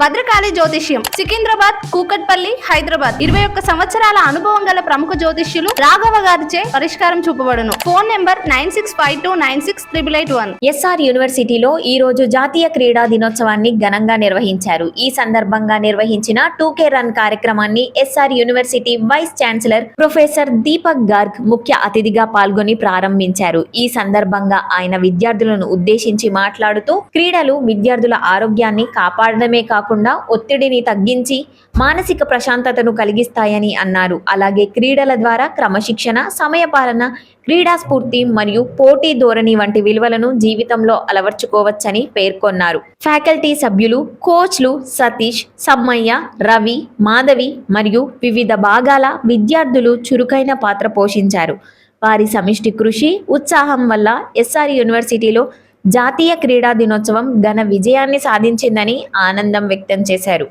భద్రకాళి జ్యోతిష్యం సికింద్రాబాద్ కూకట్పల్లి హైదరాబాద్. ఇరవై ఒక్క సంవత్సరాల అనుభవం గల ప్రముఖ జ్యోతిష్యులు రాఘవ గారిచే పరిష్కారం చూపబడును. Phone number nine six five two nine six triple eight one. SR యూనివర్సిటీలో ఈ రోజు జాతీయ క్రీడా దినోత్సవాన్ని ఘనంగా నిర్వహించారు. ఈ సందర్భంగా నిర్వహించిన టూకే రన్ కార్యక్రమాన్ని SR university vice chancellor professor Deepak Garg ముఖ్య అతిథిగా పాల్గొని ప్రారంభించారు. ఈ సందర్భంగా ఆయన విద్యార్థులను ఉద్దేశించి మాట్లాడుతూ క్రీడలు విద్యార్థుల ఆరోగ్యాన్ని కాపాడడమే కాకుండా ఒత్తిడిని తగ్గించి మానసిక ప్రశాంతతను కలిగిస్తాయని అన్నారు. అలాగే క్రీడల ద్వారా క్రమశిక్షణ సమయపాలన క్రీడా స్ఫూర్తి మరియు పోటీ ధోరణి వంటి విలువలను జీవితంలో అలవర్చుకోవచ్చని పేర్కొన్నారు. ఫ్యాకల్టీ సభ్యులు కోచ్లు సతీష్ సమ్మయ్య రవి మాధవి మరియు వివిధ భాగాల విద్యార్థులు చురుకైన పాత్ర పోషించారు. వారి సమిష్టి కృషి ఉత్సాహం వల్ల ఎస్ఆర్ యూనివర్సిటీలో జాతీయ క్రీడా దినోత్సవం ఘన విజయాన్ని సాధించిందని ఆనందం వ్యక్తం చేశారు.